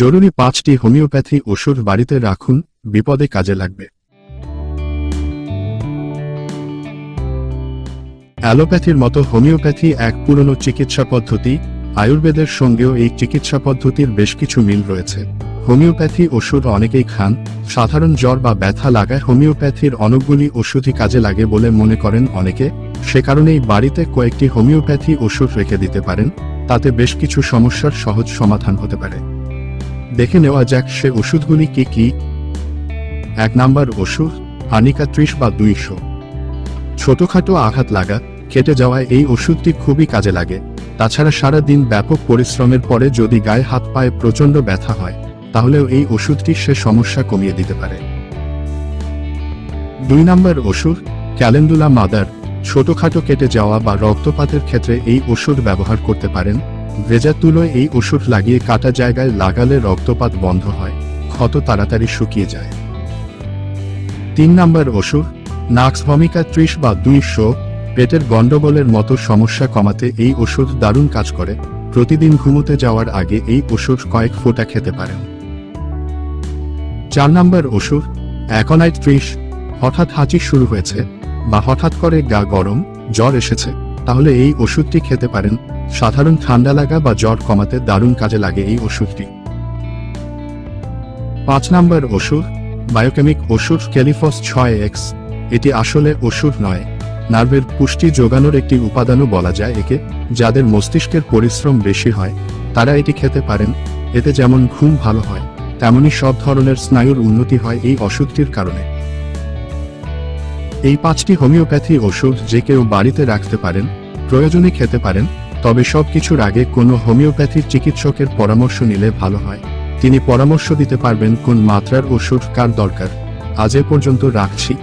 জরুরি পাঁচটি হোমিওপ্যাথি ওষুধ বাড়িতে রাখুন, বিপদে কাজে লাগবে। অ্যালোপ্যাথির মতো হোমিওপ্যাথি এক পুরনো চিকিৎসা পদ্ধতি, আয়ুর্বেদের সঙ্গেও এই চিকিৎসা পদ্ধতির বেশ কিছু মিল রয়েছে। হোমিওপ্যাথি ওষুধ অনেকেই খান, সাধারণ জ্বর বা ব্যথা লাগায় হোমিওপ্যাথির অনেকগুলি ওষুধই কাজে লাগে বলে মনে করেন অনেকে। সে কারণেই বাড়িতে কয়েকটি হোমিওপ্যাথি ওষুধ রেখে দিতে পারেন, তাতে বেশ কিছু সমস্যার সহজ সমাধান হতে পারে। দেখে নেওয়া যাক সে ওষুধগুলি কি কি। এক নাম্বার ওষুধ আনিকা ত্রিশ বা দুইশো। ছোটখাটো আঘাত লাগা, কেটে যাওয়ায় এই ওষুধটি খুবই কাজে লাগে। তাছাড়া সারা দিন ব্যাপক পরিশ্রমের পরে যদি গায়ে হাত পায়ে প্রচণ্ড ব্যথা হয়, তাহলেও এই ওষুধটি সে সমস্যা কমিয়ে দিতে পারে। দুই নম্বর ওষুধ, ক্যালেন্ডুলা মাদার। ছোটখাটো কেটে যাওয়া বা রক্তপাতের ক্ষেত্রে এই ওষুধ ব্যবহার করতে পারেন। ভেজা তুলোয় এই ওষুধ লাগিয়ে কাটা জায়গায় লাগালে রক্তপাত বন্ধ হয়, ক্ষত তাড়াতাড়ি শুকিয়ে যায়। তিন নম্বর ওষুধ, নাক্স ভমিকা ত্রিশ বা দুইশো, পেটের গন্ডগোলের মতো সমস্যা কমাতে এই ওষুধ দারুণ কাজ করে, প্রতিদিন ঘুমোতে যাওয়ার আগে এই ওষুধ কয়েক ফোঁটা খেতে পারেন। চার নম্বর ওষুধ, অ্যাকনাইট ত্রিশ, হঠাৎ হাঁচি শুরু হয়েছে, বা হঠাৎ করে গা গরম, জ্বর এসেছে। তাহলে এই ওষুধটি খেতে পারেন। সাধারণ ঠান্ডা লাগা বা জ্বর কমাতে দারুণ কাজে লাগে এই ওষুধটি। পাঁচ নম্বর ওষুধ, বায়োকেমিক ওষুধ ক্যালিফস ছয় এক্স। এটি আসলে ওষুধ নয়। নার্ভের পুষ্টি যোগানোর একটি উপাদানও বলা যায় একে। যাদের মস্তিষ্কের পরিশ্রম বেশি হয়, তারা এটি খেতে পারেন। এতে যেমন ঘুম ভালো হয় তেমনি সব ধরনের স্নায়ুর উন্নতি হয় এই ওষুধটির কারণে। এই পাঁচটি হোমিওপ্যাথি ওষুধ যে কেউ বাড়িতে রাখতে পারেন। প্রয়োজনে খেতে পারেন, তবে সব কিছুর আগে কোনো হোমিওপ্যাথির চিকিৎসকের পরামর্শ নিলে ভালো হয়। তিনি পরামর্শ দিতে পারবেন কোন মাত্রার ওষুধ কার দরকার। আজ এ পর্যন্ত রাখছি।